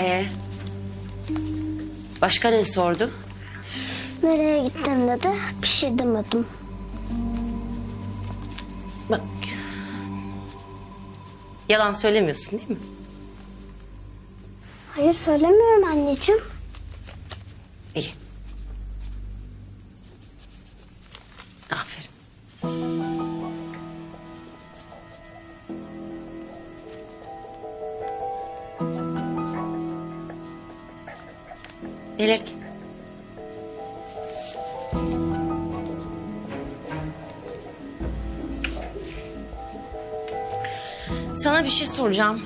Ee, başka ne sordu? Nereye gittin dedi. Bir şey demedim. Bak. Yalan söylemiyorsun değil mi? Hayır söylemiyorum anneciğim. Melek. Sana bir şey soracağım.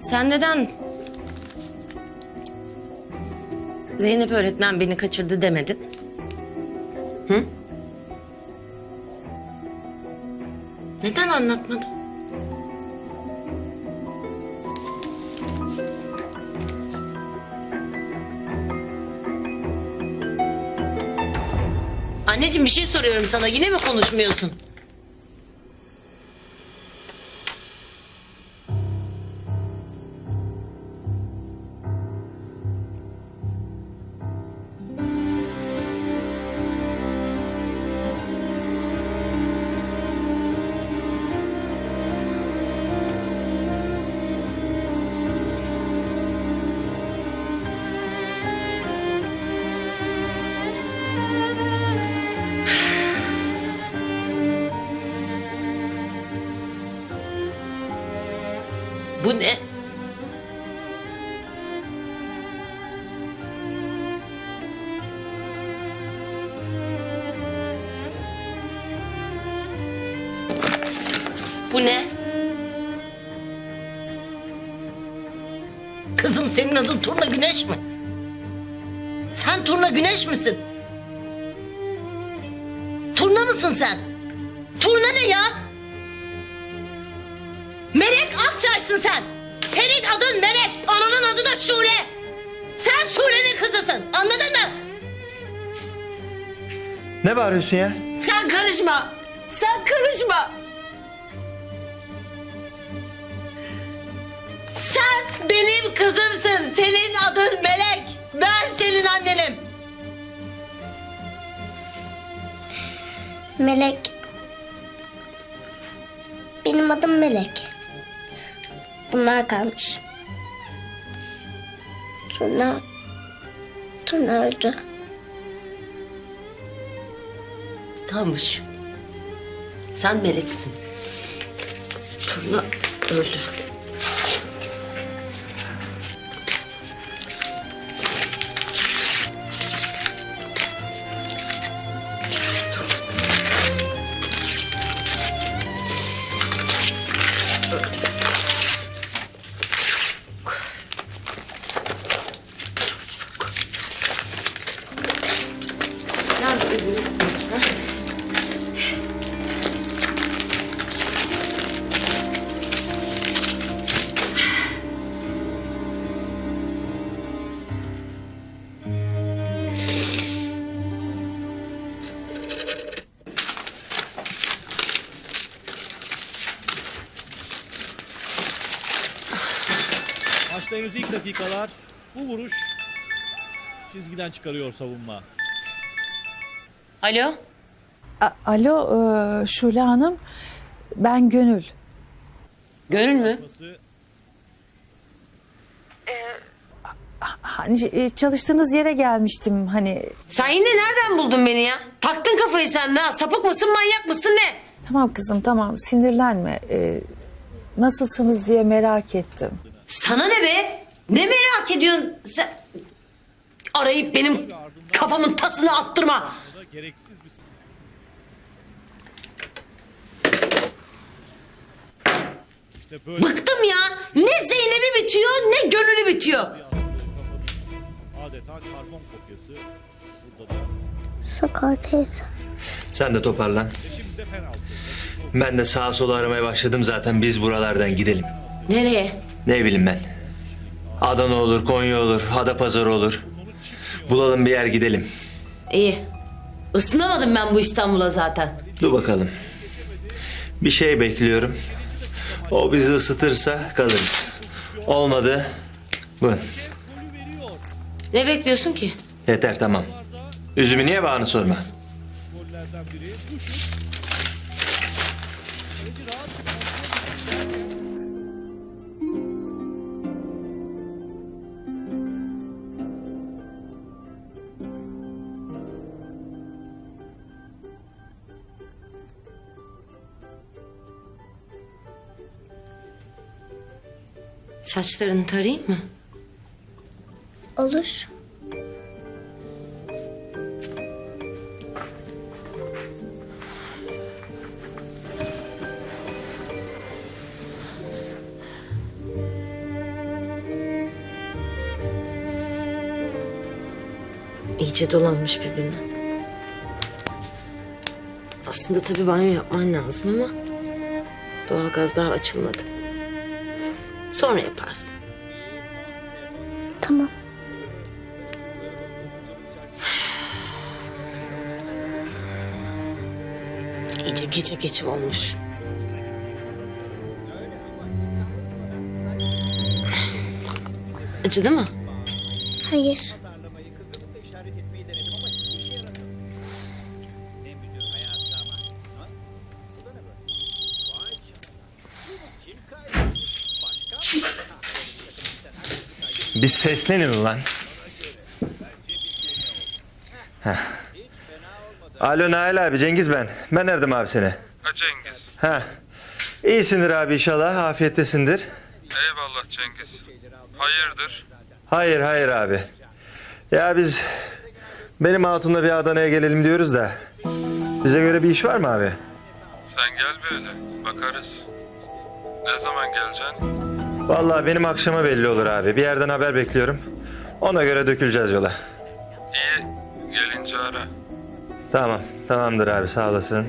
Sen neden Zeynep öğretmen beni kaçırdı demedin? Anlatmadın? Anneciğim bir şey soruyorum sana. Yine mi konuşmuyorsun? Bu ne? Kızım senin adın Turna Güneş mi? Sen Turna Güneş misin? Turna mısın sen? Turna ne ya? Melek Akçay'sın sen. Senin adın Melek, ananın adı da Şule. Sen Şule'nin kızısın, anladın mı? Ne bağırıyorsun ya? Sen karışma, sen karışma. Sen benim kızımsın, senin adın Melek. Ben senin annenim. Melek. Benim adım Melek. Bunlar kalmış. Turna... Turna öldü. Kalmış. Sen meleksin. Turna öldü. Maçta henüz ilk dakikalar bu vuruş çizgiden çıkarıyor savunma. Alo? A- Alo e, Şule Hanım ben Gönül. Gönül mü? Pası Hani e, çalıştığınız yere gelmiştim hani. Sen yine nereden buldun beni ya? Taktın kafayı sen de ha. Sapık mısın manyak mısın ne? Tamam kızım tamam sinirlenme. E, nasılsınız diye merak ettim. Sana ne be? Ne merak ediyorsun? Sen... Arayıp benim kafamın tasını attırma. Bıktım ya. Ne Zeynep'i bitiyor ne gönülü bitiyor. adeta karbon kopyası. Burada da Sakar teyze. Sen de toparlan. şimdi penaltı. Ben de sağa sola aramaya başladım zaten. Biz buralardan gidelim. Nereye? Ne bileyim ben. Adana olur, Konya olur, Adapazarı olur. Bulalım bir yer gidelim. İyi. Isınamadım ben bu İstanbul'a zaten. Dur bakalım. Bir şey bekliyorum. O bizi ısıtırsa kalırız. Olmadı. Bın. Ne bekliyorsun ki? Yeter tamam. Üzümü niye bağını sorma. Gollerden biri. Bu şut. Saçlarını tarayayım mı? Olur. İyice dolanmış birbirine. Aslında tabii banyo yapman lazım ama... ...doğalgaz daha açılmadı. Sonra yaparsın. Tamam. İyice gece gece olmuş. Acıdı mı? Hayır. Bir seslenin ulan. Heh. Alo Nail abi Cengiz ben. Ben Erdem abi seni. Ha Cengiz. Ha. İyisindir abi inşallah. Afiyettesindir. Eyvallah Cengiz. Hayırdır? Hayır hayır abi. Ya biz benim hatunla bir Adana'ya gelelim diyoruz da. Bize göre bir iş var mı abi? Sen gel böyle. Bakarız. Ne zaman geleceksin? Vallahi benim akşama belli olur abi. Bir yerden haber bekliyorum. Ona göre döküleceğiz yola. İyi. Gelince ara. Tamam. Tamamdır abi sağ olasın.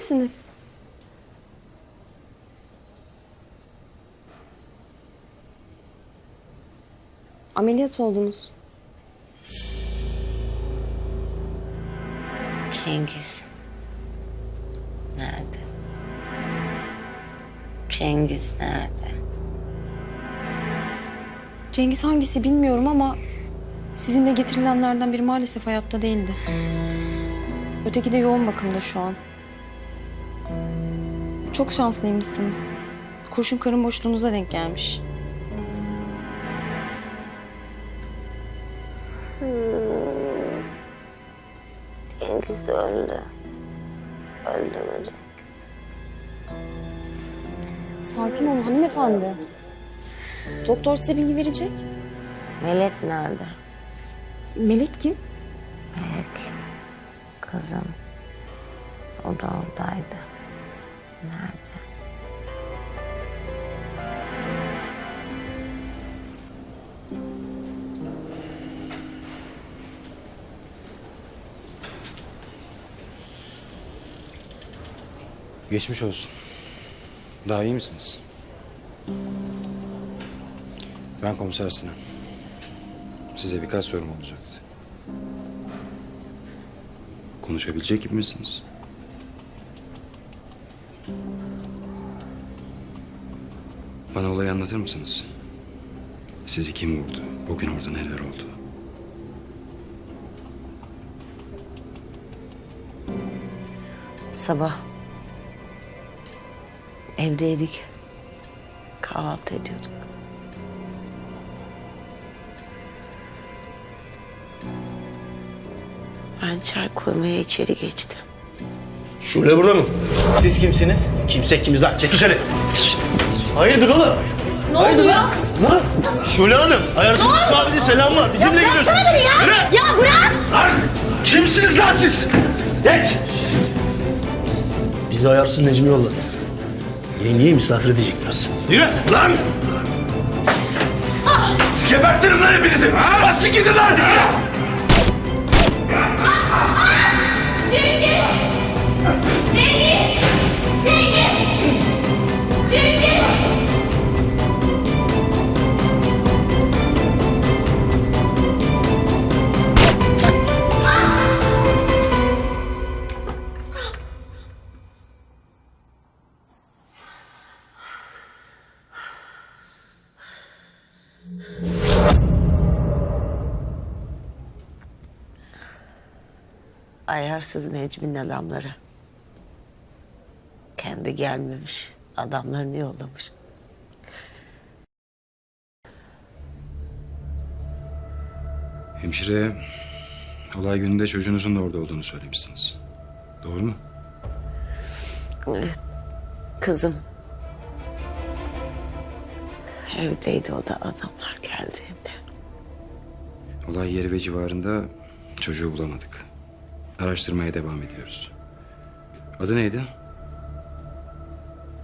Misiniz? Ameliyat oldunuz. Cengiz. Nerede? Cengiz nerede? Cengiz hangisi bilmiyorum ama sizinle getirilenlerden biri maalesef hayatta değildi. Öteki de yoğun bakımda şu an. Çok şanslıymışsınız. Kurşun karın boşluğunuza denk gelmiş. Cengiz öldü. Öldü mü Cengiz? Sakin olun hanımefendi. Doktor size bilgi verecek. Melek nerede? Melek kim? Melek. Kızım. O da oradaydı. Nerede? Geçmiş olsun. Daha iyi misiniz? Ben komiser Sinan. Size birkaç sorum olacaktı. Konuşabilecek gibi misiniz? Bana olayı anlatır mısınız? Sizi kim vurdu? Bugün orada neler oldu? Sabah evdeydik. Kahvaltı ediyorduk. Ben çay koymaya içeri geçtim. Şule burada mı? Siz kimsiniz? Kimse kimiz lan? Çek içeri. Şşt! Hayırdır oğlum? Ne oldu ya? Lan Şule Hanım, ayarsız abinin selam var. Bizimle geliyorsun. Ya bıraksana beni ya. Yürü. Ya bırak. Lan kimsiniz lan siz? Geç. Bizi ayarsız Necmi yolladı. Yengeyi misafir edecekler. Yürü lan. Gebertirim lan hepinizi. Bastı gidin lan. Ayarsız Necmi'nin adamları. Kendi gelmemiş. Adamlarını yollamış. Hemşireye olay gününde çocuğunuzun da orada olduğunu söylemişsiniz. Doğru mu? Kızım. Evdeydi o da adamlar geldiğinde. Olay yeri ve civarında çocuğu bulamadık. Araştırmaya devam ediyoruz. Adı neydi?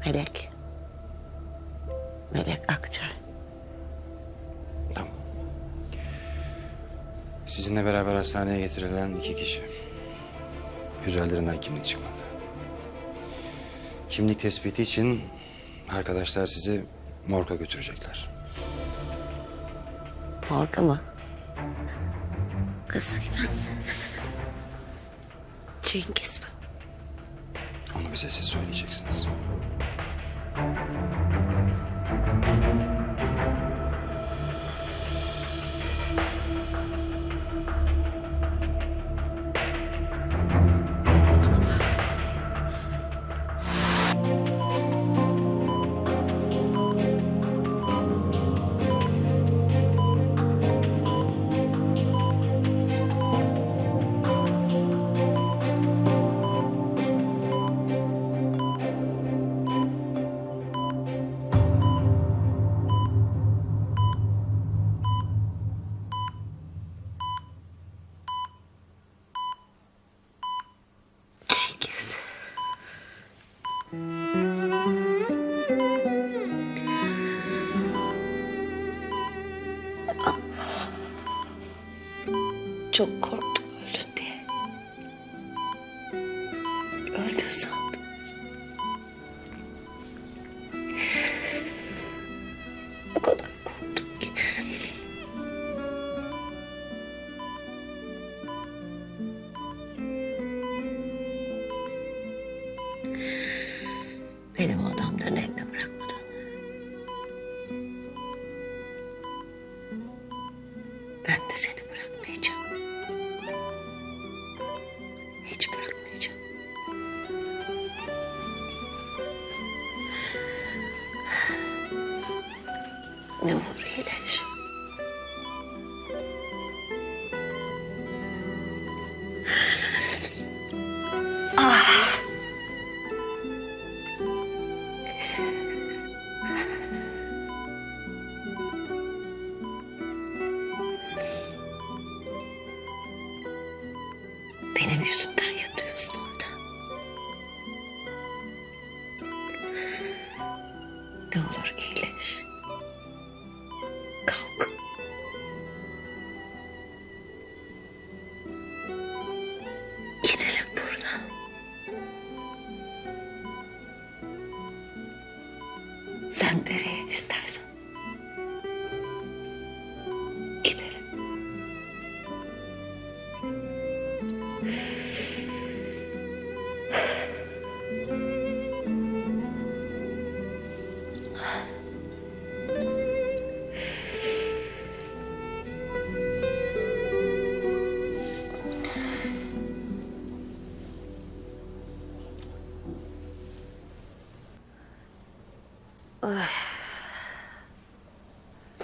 Melek. Melek Akçay. Tamam. Sizinle beraber hastaneye getirilen iki kişi. Üzerlerinden kimlik çıkmadı. Kimlik tespiti için arkadaşlar sizi morga götürecekler. Morga mı? Kız. Cengiz mi? Onu bize siz söyleyeceksiniz. Çok Ne olur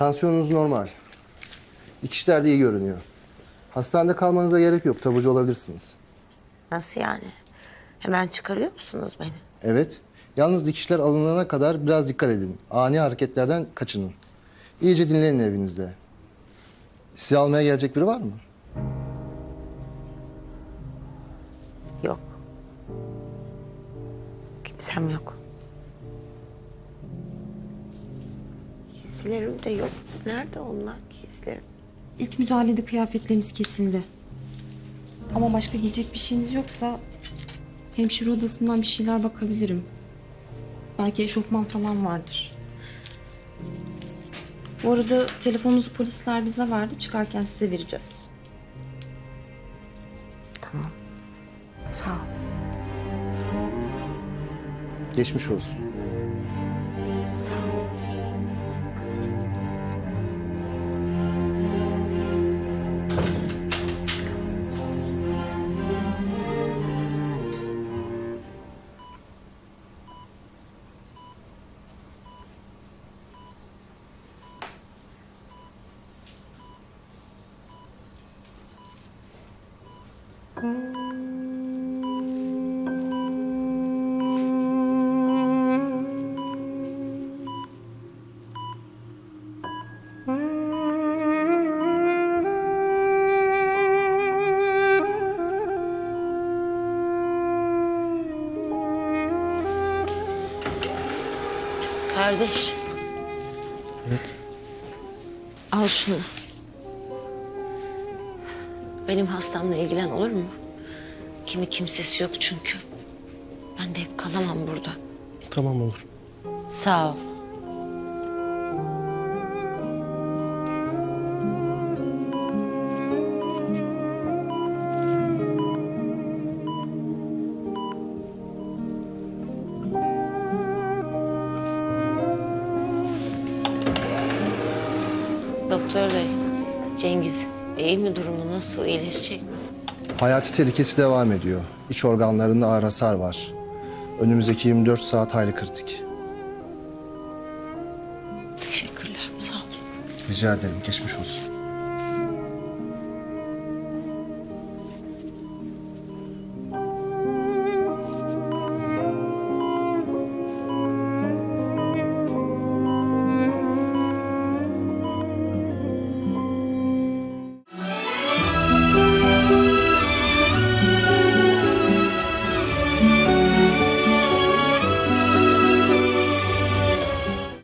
Tansiyonunuz normal. Dikişler de iyi görünüyor. Hastanede kalmanıza gerek yok. Taburcu olabilirsiniz. Nasıl yani? Hemen çıkarıyor musunuz beni? Evet. Yalnız dikişler alınana kadar biraz dikkat edin. Ani hareketlerden kaçının. İyice dinlenin evinizde. Sizi almaya gelecek biri var mı? Yok. Kimsem yok. Giysilerim de yok. Nerede onlar giysilerim? İlk müdahalede kıyafetlerimiz kesildi. Ama başka giyecek bir şeyiniz yoksa hemşire odasından bir şeyler bakabilirim. Belki eşofman falan vardır. Bu arada telefonunuzu polisler bize verdi. Çıkarken size vereceğiz. Sağ ol. Geçmiş olsun. Kardeş. Al şunu. Benim hastamla ilgilen olur mu? Kimi kimsesi yok çünkü. Ben de hep kalamam burada. Tamam olur. Sağ ol. Cengiz iyi mi durumu nasıl iyileşecek mi? Hayati tehlikesi devam ediyor. İç organlarında ağır hasar var. Önümüzdeki 24 saat hayli kritik. Teşekkürler sağ ol. Rica ederim. Geçmiş olsun.